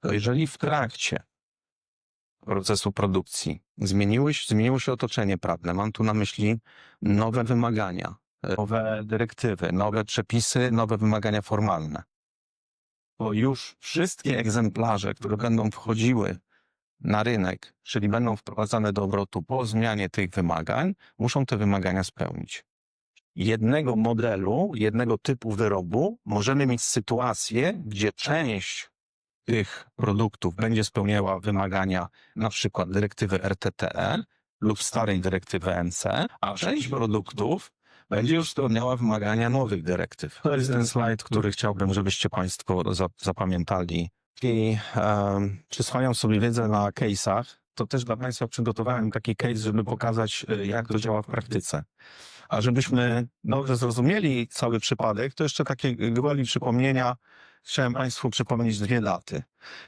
to jeżeli w trakcie procesu produkcji zmieniły, się- zmieniło się otoczenie prawne, mam tu na myśli nowe wymagania, nowe dyrektywy, nowe przepisy, nowe wymagania formalne, to już wszystkie egzemplarze, które będą wchodziły na rynek, czyli będą wprowadzane do obrotu po zmianie tych wymagań, muszą te wymagania spełnić. Jednego modelu, jednego typu wyrobu możemy mieć sytuację, gdzie część tych produktów będzie spełniała wymagania na przykład dyrektywy RTTE lub starej dyrektywy NC, a część produktów będzie już spełniała wymagania nowych dyrektyw. To jest ten slajd, który chciałbym, żebyście Państwo za- zapamiętali. I um, przyswajam sobie wiedzę na case'ach. To też dla Państwa przygotowałem taki case, żeby pokazać, y, jak to działa w praktyce. A żebyśmy dobrze zrozumieli cały przypadek, to jeszcze takie gwoli przypomnienia. Chciałem Państwu przypomnieć dwie daty.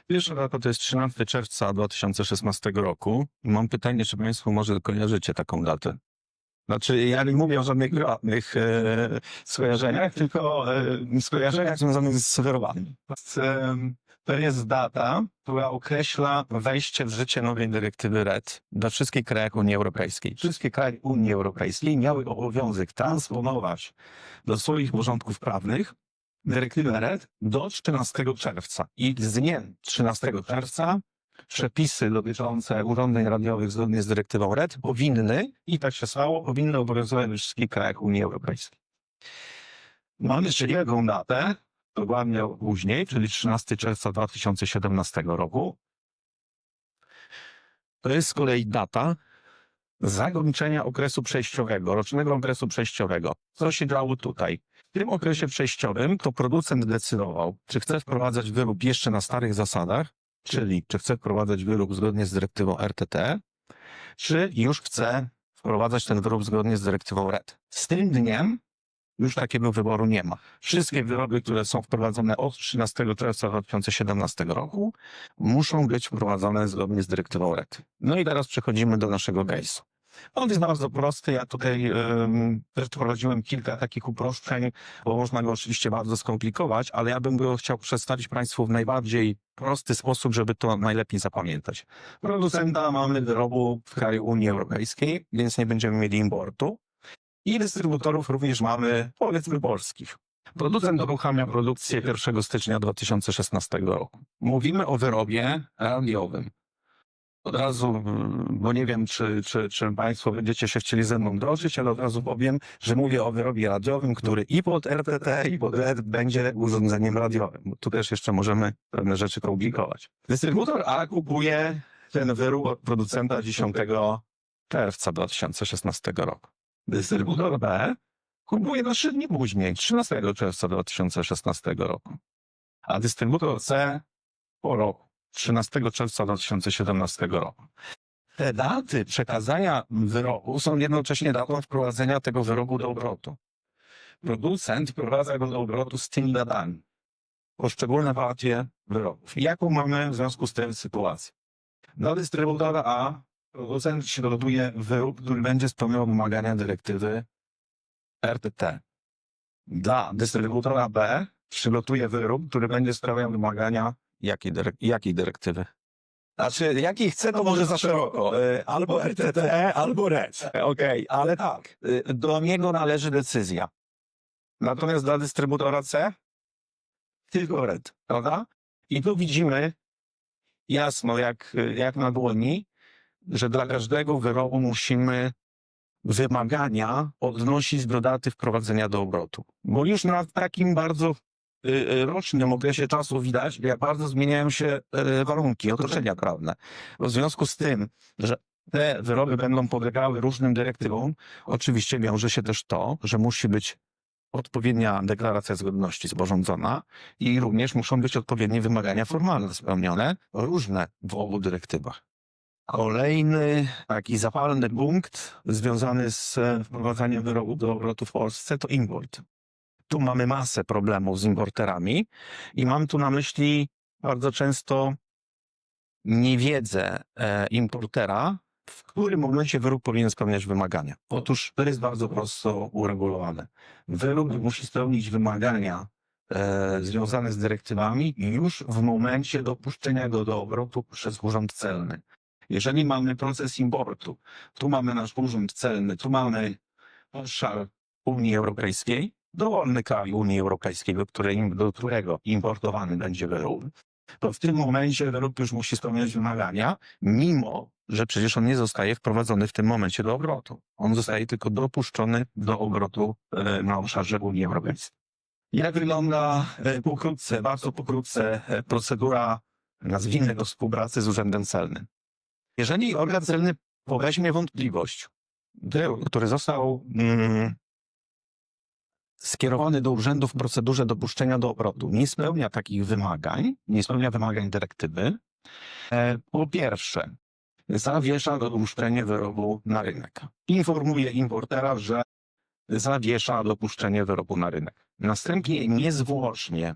Pierwsza data to jest 13 czerwca 2016 roku. Mam pytanie, czy Państwo może kojarzycie taką datę? Znaczy, ja nie mówię o żadnych prywatnych e, skojarzeniach, tylko e, skojarzeniach związanych z wyrobami. E, To jest data, która określa wejście w życie nowej dyrektywy RED dla wszystkich krajów Unii Europejskiej. Wszystkie kraje Unii Europejskiej miały obowiązek transponować do swoich porządków prawnych dyrektywę RED do 13 czerwca. I z dniem 13 czerwca przepisy dotyczące urządzeń radiowych zgodnie z dyrektywą RED powinny, i tak się stało, powinny obowiązywać we wszystkich krajach Unii Europejskiej. Mamy jeszcze jedną datę, dokładnie później, czyli 13 czerwca 2017 roku. To jest z kolei data zakończenia okresu przejściowego, rocznego okresu przejściowego. Co się działo tutaj? W tym okresie przejściowym to producent decydował, czy chce wprowadzać wyrób jeszcze na starych zasadach, czyli czy chce wprowadzać wyrób zgodnie z dyrektywą RTT, czy już chce wprowadzać ten wyrób zgodnie z dyrektywą RED. Z tym dniem już takiego wyboru nie ma. Wszystkie wyroby, które są wprowadzone od 13 czerwca 2017 roku, muszą być wprowadzone zgodnie z dyrektywą RED. No i teraz przechodzimy do naszego case'u. On jest bardzo prosty. Ja tutaj um, też kilka takich uproszczeń, bo można go oczywiście bardzo skomplikować, ale ja bym go chciał przedstawić Państwu w najbardziej prosty sposób, żeby to najlepiej zapamiętać. Producenta mamy wyrobu w kraju Unii Europejskiej, więc nie będziemy mieli importu. I dystrybutorów również mamy, powiedzmy, polskich. Producent uruchamia produkcję 1 stycznia 2016 roku. Mówimy o wyrobie radiowym. Od razu, bo nie wiem, czy, czy, czy Państwo będziecie się chcieli ze mną drożyć, ale od razu powiem, że mówię o wyrobie radiowym, który i pod RTT, i pod RED będzie urządzeniem radiowym. Tu też jeszcze możemy pewne rzeczy komplikować. Dystrybutor A kupuje ten wyrób od producenta 10 czerwca 2016 roku. Dystrybutor B kupuje na 3 dni później, 13 czerwca 2016 roku. A dystrybutor C po roku, 13 czerwca 2017 roku. Te daty przekazania wyrobu są jednocześnie datą wprowadzenia tego wyrobu do obrotu. Producent wprowadza go do obrotu z tymi datami. Poszczególne partie wyrobów. I Jaką mamy w związku z tym sytuację? Dla dystrybutora A producent środuje wyrób, który będzie spełniał wymagania dyrektywy RTT. Dla dystrybutora B przygotuje wyrób, który będzie spełniał wymagania jakiej, dyrek- jakiej dyrektywy? Znaczy, jaki chce, to może za szeroko. Y, Albo RTT, albo RED. Okej, ale tak. y, Do niego należy decyzja. Natomiast dla dystrybutora C tylko RED, prawda? I tu widzimy jasno, jak, jak na dłoni, że dla każdego wyrobu musimy wymagania odnosić do daty wprowadzenia do obrotu. Bo już na takim bardzo rocznym okresie czasu widać, jak bardzo zmieniają się y, warunki, otoczenia prawne. W związku z tym, że te wyroby będą podlegały różnym dyrektywom, oczywiście wiąże się też to, że musi być odpowiednia deklaracja zgodności sporządzona i również muszą być odpowiednie wymagania formalne spełnione, różne w obu dyrektywach. Kolejny taki zapalny punkt związany z wprowadzaniem wyrobów do obrotu w Polsce to import. Tu mamy masę problemów z importerami i mam tu na myśli bardzo często niewiedzę e, importera, w którym momencie wyrób powinien spełniać wymagania. Otóż to jest bardzo prosto uregulowane. Wyrób musi spełnić wymagania e, związane z dyrektywami już w momencie dopuszczenia go do obrotu przez urząd celny. Jeżeli mamy proces importu, tu mamy nasz urząd celny, tu mamy obszar Unii Europejskiej, dowolny kraj Unii Europejskiej, do, której, do którego importowany będzie wyrób, to w tym momencie wyrób już musi spełniać wymagania, mimo że przecież on nie zostaje wprowadzony w tym momencie do obrotu. On zostaje tylko dopuszczony do obrotu e, na obszarze Unii Europejskiej. Jak wygląda e, pokrótce, bardzo pokrótce e, procedura, nazwijmy to współpracy z Urzędem Celnym? Jeżeli organ celny poweźmie wątpliwość, który został mm, skierowany do urzędu w procedurze dopuszczenia do obrotu, nie spełnia takich wymagań, nie spełnia wymagań dyrektywy, e, po pierwsze, zawiesza dopuszczenie wyrobu na rynek. Informuje importera, że zawiesza dopuszczenie wyrobu na rynek. Następnie niezwłocznie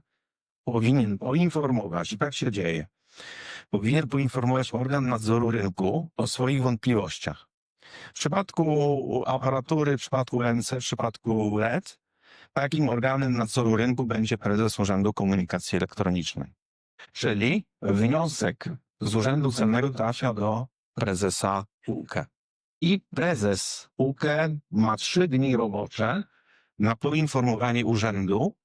powinien poinformować, i tak się dzieje, powinien poinformować organ nadzoru rynku o swoich wątpliwościach. W przypadku aparatury, w przypadku NC, w przypadku LED, takim organem nadzoru rynku będzie prezes Urzędu Komunikacji Elektronicznej. Czyli wniosek z Urzędu Celnego trafia do prezesa UKE. I prezes UKE ma trzy dni robocze na poinformowanie urzędu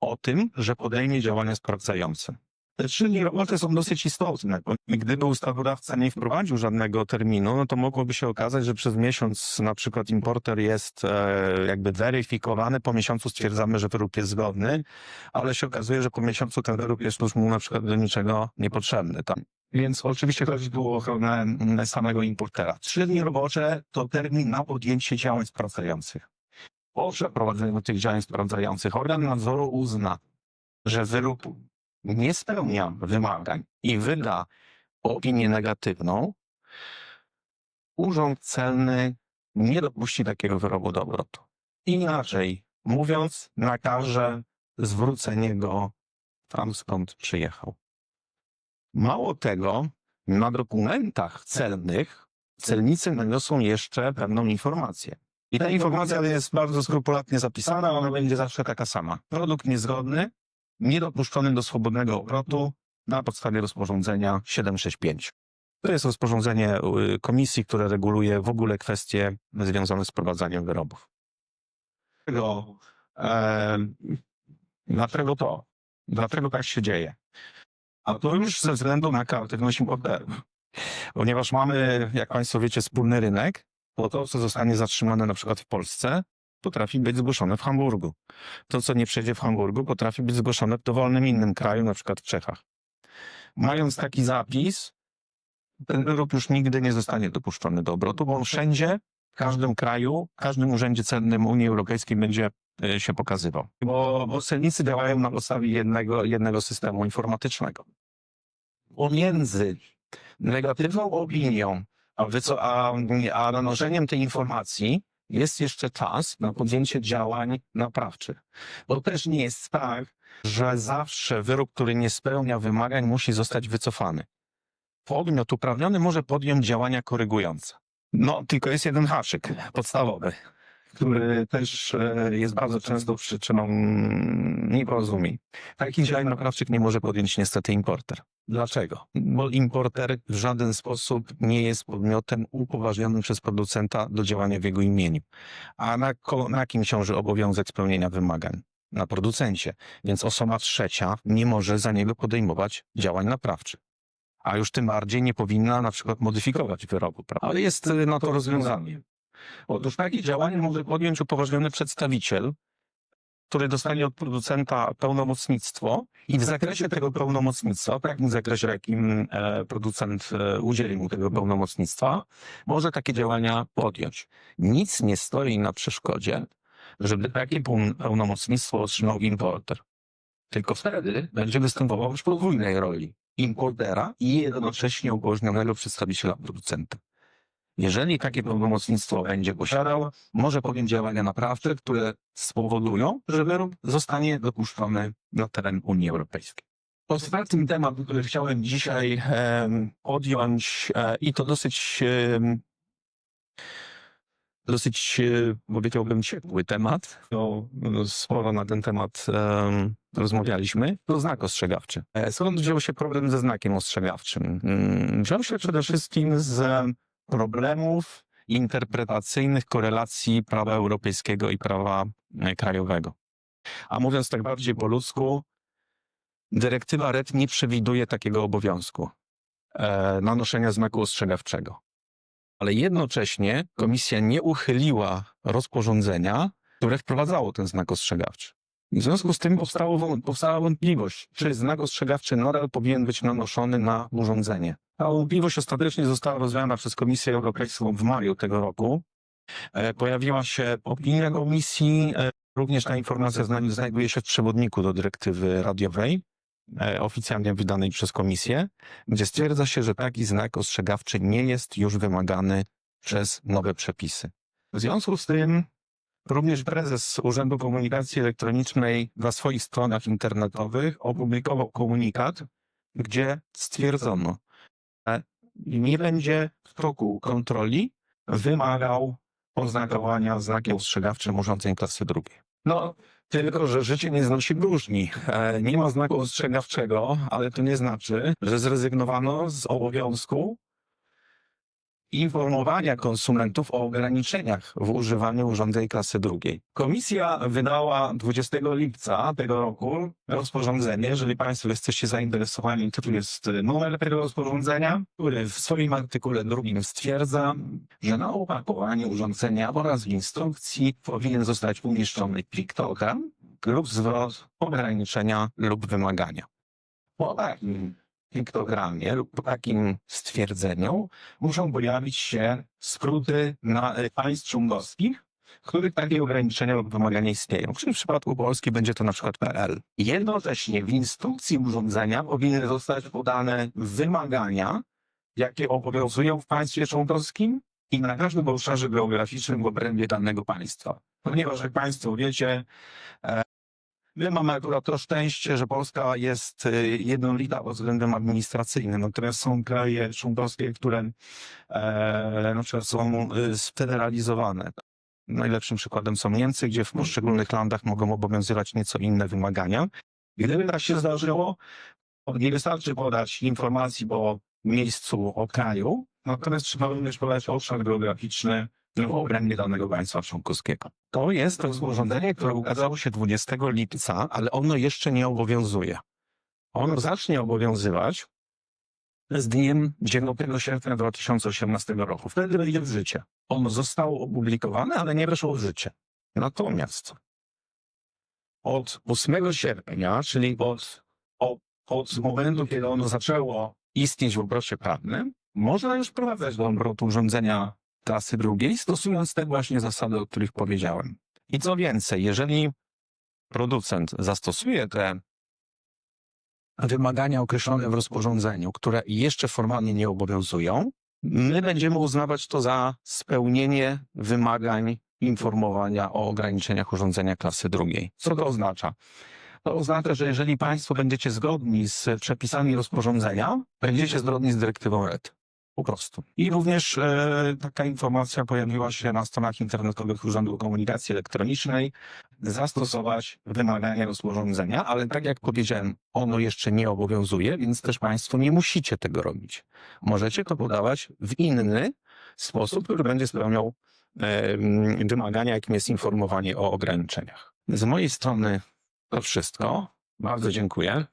o tym, że podejmie działania sprawdzające. Te trzy robocze są dosyć istotne, gdyby ustawodawca nie wprowadził żadnego terminu, no to mogłoby się okazać, że przez miesiąc na przykład importer jest e, jakby weryfikowany, po miesiącu stwierdzamy, że wyrób jest zgodny, ale się okazuje, że po miesiącu ten wyrób jest już mu na przykład do niczego niepotrzebny. Tam. Więc oczywiście chodzi tu o ochronę samego importera. Trzy dni robocze to termin na podjęcie działań sprawdzających. Po przeprowadzeniu tych działań sprawdzających organ nadzoru uzna, że wyrób nie spełnia wymagań i wyda opinię negatywną, urząd celny nie dopuści takiego wyrobu do obrotu. Inaczej mówiąc, nakaże zwrócenie go tam skąd przyjechał. Mało tego, na dokumentach celnych celnicy naniosą jeszcze pewną informację. I ta informacja jest bardzo skrupulatnie zapisana, ona będzie zawsze taka sama. Produkt niezgodny, niedopuszczony do swobodnego obrotu na podstawie rozporządzenia 765. To jest rozporządzenie y, komisji, które reguluje w ogóle kwestie związane z prowadzaniem wyrobów. Dlaczego, e, to? Dlaczego tak się dzieje? A to już ze względu na kreatywność importerów. Ponieważ mamy, jak Państwo wiecie, wspólny rynek, to to, co zostanie zatrzymane na przykład w Polsce, potrafi być zgłoszone w Hamburgu. To, co nie przejdzie w Hamburgu, potrafi być zgłoszone w dowolnym innym kraju, na przykład w Czechach. Mając taki zapis, ten wyrób już nigdy nie zostanie dopuszczony do obrotu, bo on wszędzie, w każdym kraju, w każdym urzędzie celnym Unii Europejskiej będzie e, się pokazywał. Bo, bo celnicy działają na podstawie jednego, jednego systemu informatycznego. Pomiędzy negatywną opinią, a, wyco- a, a nanoszeniem tej informacji jest jeszcze czas na podjęcie działań naprawczych. Bo też nie jest tak, że zawsze wyrób, który nie spełnia wymagań, musi zostać wycofany. Podmiot uprawniony może podjąć działania korygujące. No, tylko jest jeden haczyk podstawowy, który też e, jest bardzo często przyczyną nieporozumień. Takich działań naprawczych nie może podjąć niestety importer. Dlaczego? Bo importer w żaden sposób nie jest podmiotem upoważnionym przez producenta do działania w jego imieniu. A na, na kim ciąży obowiązek spełnienia wymagań? Na producencie. Więc osoba trzecia nie może za niego podejmować działań naprawczych. A już tym bardziej nie powinna na przykład modyfikować wyrobu. Prawda? Ale jest y, na to rozwiązanie. Otóż takie działanie może podjąć upoważniony przedstawiciel, który dostanie od producenta pełnomocnictwo i w zakresie tego pełnomocnictwa, w takim zakresie, jakim producent e, udzieli mu tego pełnomocnictwa, może takie działania podjąć. Nic nie stoi na przeszkodzie, żeby takie peł- pełnomocnictwo otrzymał importer. Tylko wtedy będzie występował już podwójnej roli importera i jednocześnie upoważnionego przedstawiciela producenta. Jeżeli takie pełnomocnictwo będzie posiadał, może podjąć działania naprawcze, które spowodują, że wyrób zostanie dopuszczony na teren Unii Europejskiej. Ostatni temat, który chciałem dzisiaj em, podjąć e, i to dosyć em, dosyć, e, powiedziałbym, ciepły temat. To e, sporo na ten temat em, rozmawialiśmy. To znak ostrzegawczy. E, Skąd wziął się problem ze znakiem ostrzegawczym? Mm, Wziął się przede wszystkim z problemów interpretacyjnych korelacji prawa europejskiego i prawa e, krajowego. A mówiąc tak bardziej po ludzku, dyrektywa RED nie przewiduje takiego obowiązku e, nanoszenia znaku ostrzegawczego. Ale jednocześnie komisja nie uchyliła rozporządzenia, które wprowadzało ten znak ostrzegawczy. W związku z tym powstało, powstała wątpliwość, czy znak ostrzegawczy nadal powinien być nanoszony na urządzenie. Ta wątpliwość ostatecznie została rozwiana przez Komisję Europejską w maju tego roku. E, Pojawiła się opinia komisji, e, również ta informacja zna- znajduje się w przewodniku do dyrektywy radiowej, e, oficjalnie wydanej przez komisję, gdzie stwierdza się, że taki znak ostrzegawczy nie jest już wymagany przez nowe przepisy. W związku z tym również prezes Urzędu Komunikacji Elektronicznej na swoich stronach internetowych opublikował komunikat, gdzie stwierdzono, że nie będzie w toku kontroli wymagał oznakowania znakiem ostrzegawczym urządzeń klasy drugiej. No, tylko, że życie nie znosi próżni. E, Nie ma znaku ostrzegawczego, ale to nie znaczy, że zrezygnowano z obowiązku informowania konsumentów o ograniczeniach w używaniu urządzeń klasy drugiej. Komisja wydała 20 lipca tego roku rozporządzenie. Jeżeli Państwo jesteście zainteresowani, to tu jest numer tego rozporządzenia, który w swoim artykule drugim stwierdza, że na opakowaniu urządzenia oraz w instrukcji powinien zostać umieszczony piktogram lub zwrot ograniczenia lub wymagania. Po takim piktogramie lub takim stwierdzeniu muszą pojawić się skróty na państw członkowskich, w których takie ograniczenia lub wymagania istnieją. Czyli w przypadku Polski będzie to na przykład PL. Jednocześnie w instrukcji urządzenia powinny zostać podane wymagania, jakie obowiązują w państwie członkowskim i na każdym obszarze geograficznym w obrębie danego państwa. Ponieważ jak Państwo wiecie, e, my mamy akurat to szczęście, że Polska jest e, jednolita pod względem administracyjnym. Natomiast są kraje członkowskie, które e, na przykład są e, sfederalizowane. Najlepszym przykładem są Niemcy, gdzie w poszczególnych landach mogą obowiązywać nieco inne wymagania. Gdyby tak się zdarzyło, nie wystarczy podać informacji o miejscu, o kraju, natomiast trzeba również podać obszar geograficzny w obrębie danego państwa członkowskiego. To jest rozporządzenie, które ukazało się 20 lipca, ale ono jeszcze nie obowiązuje. Ono zacznie obowiązywać z dniem 9 sierpnia 2018 roku. Wtedy wejdzie w życie. Ono zostało opublikowane, ale nie weszło w życie. Natomiast od 8 sierpnia, czyli od, od, od momentu, kiedy ono zaczęło istnieć w obrocie prawnym, można już wprowadzać do obrotu urządzenia klasy drugiej, stosując te właśnie zasady, o których powiedziałem. I co więcej, jeżeli producent zastosuje te wymagania określone w rozporządzeniu, które jeszcze formalnie nie obowiązują, my będziemy uznawać to za spełnienie wymagań informowania o ograniczeniach urządzenia klasy drugiej. Co to oznacza? To oznacza, że jeżeli Państwo będziecie zgodni z przepisami rozporządzenia, będziecie zgodni z dyrektywą RED. Po prostu. I również e, taka informacja pojawiła się na stronach internetowych Urzędu Komunikacji Elektronicznej. Zastosować wymagania rozporządzenia, ale tak jak powiedziałem, ono jeszcze nie obowiązuje, więc też Państwo nie musicie tego robić. Możecie to podawać w inny sposób, który będzie spełniał e, wymagania, jakim jest informowanie o ograniczeniach. Z mojej strony to wszystko. Bardzo dziękuję.